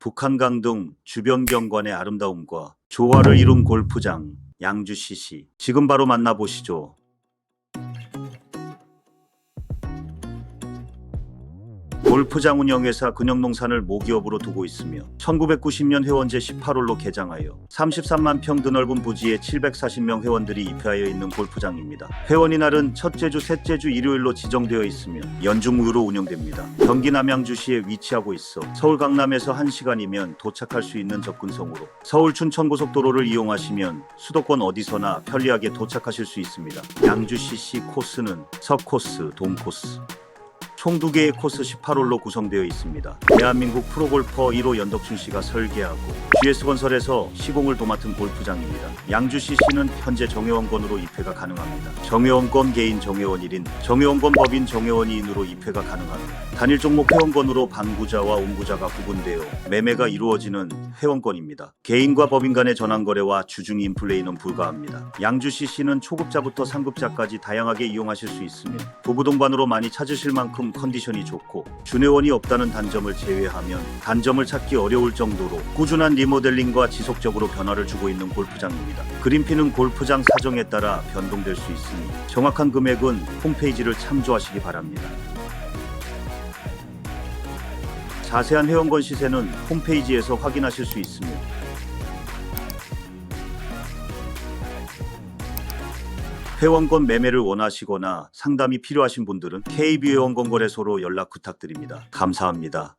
북한강 등 주변 경관의 아름다움과 조화를 이룬 골프장 양주시시 지금 바로 만나보시죠. 골프장 운영회사 근영농산을 모기업으로 두고 있으며 1990년 회원제 18홀로 개장하여 33만 평 드넓은 부지에 740명 회원들이 입회하여 있는 골프장입니다. 회원이 날은 첫째 주, 셋째 주 일요일로 지정되어 있으며 연중무휴로 운영됩니다. 경기 남양주시에 위치하고 있어 서울 강남에서 1시간이면 도착할 수 있는 접근성으로 서울 춘천 고속도로를 이용하시면 수도권 어디서나 편리하게 도착하실 수 있습니다. 양주시 시 코스는 서코스, 동코스, 총두 개의 코스 18홀로 구성되어 있습니다. 대한민국 프로골퍼 1호 연덕춘 씨가 설계하고 GS건설에서 시공을 도맡은 골프장입니다. 양주시 씨는 현재 정회원권으로 입회가 가능합니다. 정회원권 개인 정회원 1인, 정회원권 법인 정회원 2인으로 입회가 가능합니다. 단일 종목 회원권으로 반구자와 옹구자가 구분되어 매매가 이루어지는 회원권입니다. 개인과 법인 간의 전환 거래와 주중 인플레이는 불가합니다. 양주시 씨는 초급자부터 상급자까지 다양하게 이용하실 수 있으며 부부 동반으로 많이 찾으실 만큼 컨디션이 좋고 준회원이 없다는 단점을 제외하면 단점을 찾기 어려울 정도로 꾸준한 리모델링과 지속적으로 변화를 주고 있는 골프장입니다. 그린피는 골프장 사정에 따라 변동될 수 있으니 정확한 금액은 홈페이지를 참조하시기 바랍니다. 자세한 회원권 시세는 홈페이지에서 확인하실 수 있으며 회원권 매매를 원하시거나 상담이 필요하신 분들은 KB 회원권 거래소로 연락 부탁드립니다. 감사합니다.